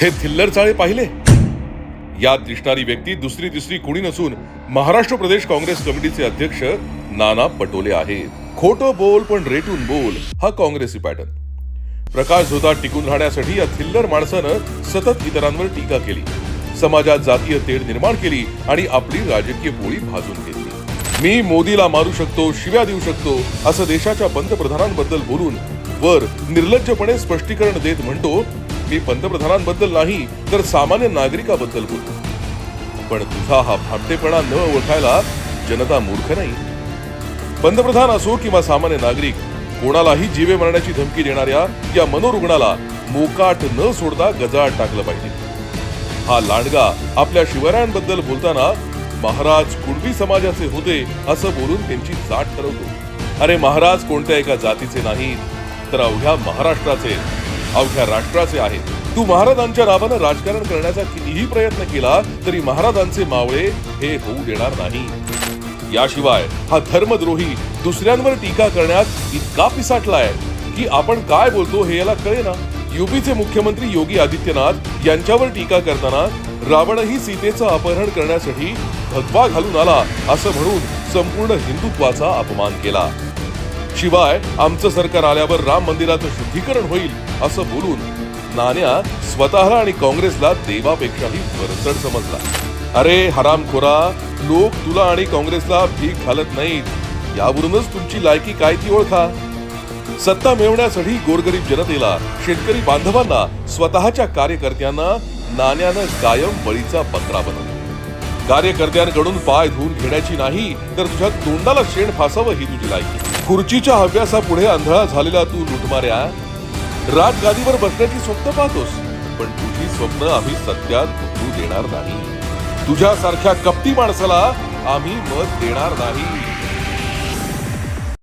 हे थिल्लर चाळे पाहिले? यात दिसणारी व्यक्ती दुसरी तिसरी कुणी नसून महाराष्ट्र प्रदेश काँग्रेस कमिटीचे अध्यक्ष नाना पटोले आहेत. खोटं बोल पण रेटून बोल हा काँग्रेसी पॅटर्न. प्रकाश झोता टिकून राहण्यासाठी या थिल्लर माणसानं सतत इतरांवर टीका केली. समाजात जातीय तेढ निर्माण केली आणि आपली राजकीय पोळी भाजून घेतली. मी मोदीला मारू शकतो शिव्या देऊ शकतो असं देशाच्या पंतप्रधानांबद्दल बोलून वर निर्लज्जपणे स्पष्टीकरण देत म्हणतो मी पंतप्रधानांबद्दल नाही तर सामान्य नागरिकाबद्दल बोलतो. पण तुझा हा भामटेपणा न ओळखायला जनता मूर्ख नाही. पंतप्रधान असो किंवा सामान्य नागरिक कोणालाही जीवे मरण्याची धमकी देणाऱ्या या मनोरुग्णाला मोकाट न सोडता गजाआड टाकलं पाहिजे. हा लांडगा आपल्या शिवरायांबद्दल बोलताना महाराज कुणबी समाजाचे होते असं बोलून त्यांची जाट ठरवतो. अरे महाराज कोणत्या एका जातीचे नाहीत तर अवघ्या महाराष्ट्राचे अवघ्या राष्ट्राचे आहेत. तू महाराजांच्या नावानं राजकारण करण्याचा कितीही प्रयत्न केला तरी महाराजांचे मावळे हे होऊ देणार नाही. याशिवाय हा धर्मद्रोही दुसऱ्यांवर टीका करण्यात इतका पिसाटलाय की आपण काय बोलतो हे याला कळेना. युपीचे मुख्यमंत्री योगी आदित्यनाथ यांच्यावर टीका करताना रावणही सीतेचं अपहरण करण्यासाठी भगवा घालून आला असं म्हणून संपूर्ण हिंदुत्वाचा अपमान केला. शिवाय आमचं सरकार आल्यावर राम मंदिराचं शुद्धीकरण होईल असं बोलून नाण्या स्वतःला आणि काँग्रेसला देवापेक्षाही वरचढ समजला. अरे हरामखोरा लोक तुला आणि काँग्रेसला भीक घालत नाहीत. यावरूनच तुमची लायकी काय ती ओळखा. सत्ता मिळवण्यासाठी गोरगरीब जनतेला शेतकरी बांधवांना स्वतःच्या कार्यकर्त्यांना नाण्यानं कायम बळीचा पत्रा बनवला कार्यकर्त्यांकडून पाय धुवून घेण्याची नाही तर तुझ्या तोंडाला शेण फासावं ही तुझी लायकी. खुर्चीच्या हव्यासापुढे आंधळा झालेला तू लुटमाऱ्या. राजगादीवर बसण्याची स्वप्न पाहतोस पण तुझी स्वप्न आम्ही सत्यात देणार नाही. तुझ्यासारख्या कपटी माणसाला आम्ही मत देणार नाही.